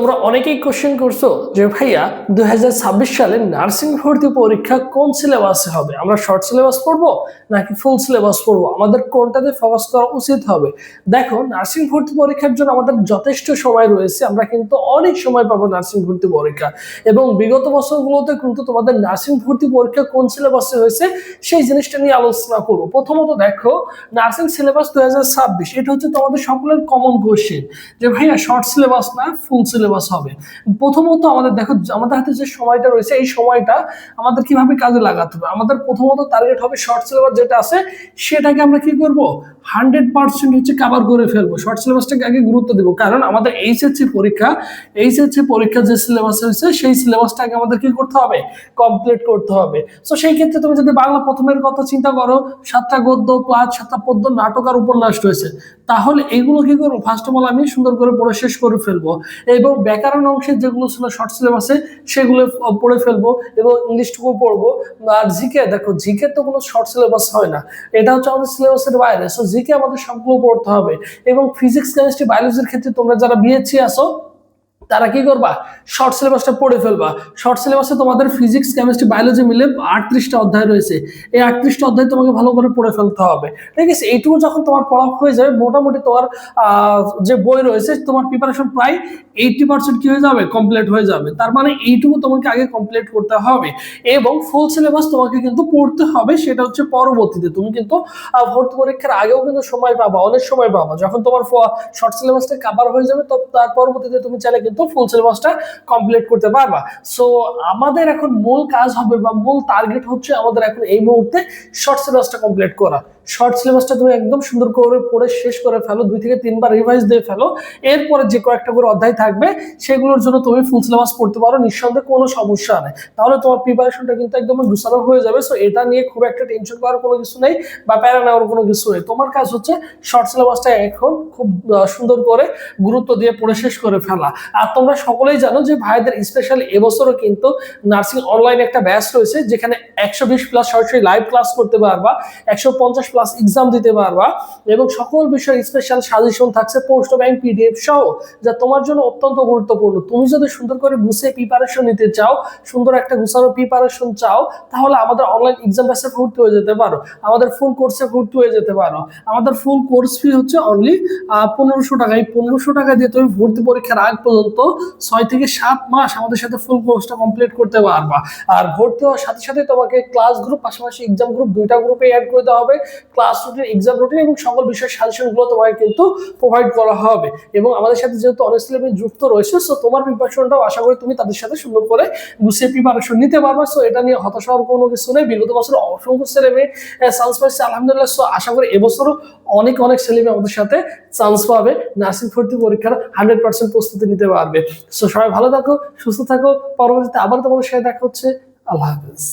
তোমরা অনেকেই কোশ্চেন করছ যে, ভাইয়া দু হাজার ছাব্বিশ সালে নার্সিং ভর্তি পরীক্ষা কোন সিলেবাসে হবে? আমরা শর্ট সিলেবাস পড়ব নাকি ফুল সিলেবাস পড়ব? আমাদের কোনটাতে ফোকাস করা উচিত হবে? দেখো নার্সিং ভর্তি পরীক্ষার জন্য আমাদের যথেষ্ট সময় রয়েছে। আমরা কিন্তু অনেক সময় পাবো নার্সিং ভর্তি পরীক্ষা। এবং বিগত বছরগুলোতে কিন্তু তোমাদের নার্সিং ভর্তি পরীক্ষা কোন সিলেবাসে হয়েছে, সেই জিনিসটা নিয়ে আলোচনা করব। প্রথমত দেখো নার্সিং সিলেবাস দুই হাজার ছাব্বিশ, এটা হচ্ছে তোমাদের সকলের কমন কোশ্চেন যে, ভাইয়া শর্ট সিলেবাস না ফুল সিলেবাস হবে। প্রথমত আমাদের দেখো, আমাদের হাতে যে সময়টা রয়েছে, এই সময়টা আমাদের কীভাবে কাজে লাগাতে হবে? আমাদের প্রথমত টার্গেট হবে শর্ট সিলেবাস যেটা আছে, সেটাকে আমরা কি করব? হান্ড্রেড পার্সেন্ট হচ্ছে কাভার করে ফেলব। শর্ট সিলেবাসটাকে আগে গুরুত্ব দেবো। কারণ আমাদের এইচএসসি পরীক্ষা এইচএসসি পরীক্ষা যে সিলেবাস হয়েছে সেই সিলেবাসটাকে আমাদের কি করতে হবে? কমপ্লিট করতে হবে। তো সেই ক্ষেত্রে তুমি যদি বাংলা প্রথমের কথা চিন্তা করো, সাতটা গদ্য প্লাস সাতটা পদ্য, নাটক আর উপন্যাস রয়েছে, তাহলে এগুলো কি করব? ফার্স্ট অফ অল আমি সুন্দর করে পড়ে শেষ করে ফেলব। এবং ব্যাকরণ অংশে যেগুলো ছিল শর্ট সিলেবাসে সেগুলো পড়ে ফেলব এবং ইংলিশটুকু পড়ব। আর জিকে দেখো জিকে তো কোনো শর্ট সিলেবাস হয় না। এটা হচ্ছে আমাদের সিলেবাসের বাইরে। সো জিকে আমাদের সবগুলো পড়তে হবে। এবং ফিজিক্স কেমিস্ট্রি বায়োলজির ক্ষেত্রে তোমরা যারা বিএসসি আসো তারা কি করবা? শর্ট সিলেবাসটা পড়ে ফেলবা। শর্ট সিলেবাসে তোমাদের ফিজিক্স কেমিস্ট্রি বায়োলজি মিলে আটত্রিশটা অধ্যায় রয়েছে। এই আটত্রিশটা অধ্যায় তোমাকে ভালো করে পড়ে ফেলতে হবে। ঠিক আছে? এইটুকু যখন তোমার পড়া হয়ে যাবে, মোটামুটি তোমার যে বই রয়েছে, তোমার প্রিপারেশন প্রায় এইটি পার্সেন্ট কি হয়ে যাবে? কমপ্লিট হয়ে যাবে। তার মানে এইটুকু তোমাকে আগে কমপ্লিট করতে হবে। এবং ফুল সিলেবাস তোমাকে কিন্তু পড়তে হবে, সেটা হচ্ছে পরবর্তীতে। তুমি কিন্তু ভর্তি পরীক্ষার আগেও কিন্তু সময় পাবা, অনেক সময় পাবা। যখন তোমার শর্ট সিলেবাসটা কাভার হয়ে যাবে, তো তার পরবর্তীতে তুমি চাইলে কিন্তু ফুল সিলেবাসটা কমপ্লিট করতে পারবা। সো আমাদের এখন মূল কাজ হবে বা মূল টার্গেট হচ্ছে আমাদের এখন এই মুহূর্তে শর্ট সিলেবাসটা কমপ্লিট করা। শর্ট সিলেবাসটা তুমি একদম সুন্দর করে পড়ে শেষ করে ফেলো, দুই থেকে তিনবার রিভাইজ দিয়ে ফেলো। এরপরে যে কয়েকটা করে অধ্যায় থাকবে, সেগুলোর জন্য তুমি ফুল সিলেবাস পড়তে পারো, নিঃসন্দেহে কোনো সমস্যা নেই। তাহলে তোমার প্রিপারেশনটা কিন্তু একদম গুছানো হয়ে যাবে। সো এটা নিয়ে খুব একটা টেনশন করার কোনো কিছু নেই বা প্যারা নেওয়ার কোনো কিছু নেই। তোমার কাজ হচ্ছে শর্ট সিলেবাসটা এখন খুব সুন্দর করে গুরুত্ব দিয়ে পড়ে শেষ করে ফেলা। আর তোমরা সকলেই জানো যে ভাইদের স্পেশালি এবছরও কিন্তু নার্সিং অনলাইন একটা ব্যাচ রয়েছে, যেখানে একশো বিশ প্লাস সরাসরি লাইভ ক্লাস করতে পারবা, একশো পঞ্চাশ প্লাস এক্সাম দিতে পারবা এবং সকল বিষয়ে স্পেশাল সাজেশন থাকছে পোস্ট ব্যাংক পিডিএফ সহ, যা তোমার জন্য অত্যন্ত গুরুত্বপূর্ণ। তুমি যদি সুন্দর করে গুছিয়ে প্রিপারেশন নিতে চাও, সুন্দর একটা গুছানো প্রিপারেশন চাও, তাহলে আমাদের অনলাইন এক্সাম ব্যাচে ভর্তি হয়ে যেতে পারো। আমাদের ফুল কোর্সে ভর্তি হয়ে যেতে পারো। আমাদের ফুল কোর্স ফি হচ্ছে অনলি পনেরোশো টাকা। এই পনেরোশো টাকা দিয়ে তুমি ভর্তি পরীক্ষার আগ পর্যন্ত ছয় থেকে সাত মাস আমাদের সাথে ফুল কোর্সটা কমপ্লিট করতে পারবা। আর ভর্তি হওয়ার সাথে সাথে তোমাকে ক্লাস গ্রুপ পাশাপাশি এক্সাম গ্রুপ দুইটা গ্রুপে অ্যাড করে দেওয়া হবে। ক্লাস রুটিন এক্সাম রুটিন এবং সকল বিষয়ের সাজেশনগুলো তোমাকে কিন্তু প্রোভাইড করা হবে। এবং আমাদের সাথে যেহেতু অনেক ছেলেমেয়ে যুক্ত রয়েছে সো তোমার প্রিপারেশনটাও আশা করি তুমি তাদের সাথে সুন্দর করে গুছিয়ে প্রিপারেশন নিতে পারবা। সো এটা নিয়ে হতাশ হওয়ার কোনো কিছু নেই। বিগত বছর অসংখ্য ছেলেমেয়ে চান্স পাইছে। আলহামদুলিল্লাহ সো আশা করি এবছরও অনেক অনেক ছেলেমেয়ে আমাদের সাথে চান্স পাবে। নার্সিং ভর্তি পরীক্ষার হান্ড্রেড পার্সেন্ট প্রস্তুতি নিতে পারবে। সো সবাই ভালো থাকো, সুস্থ থাকো। পরবর্তীতে আবার তোমাদের সাথে দেখা হচ্ছে। আল্লাহ হাফেজ।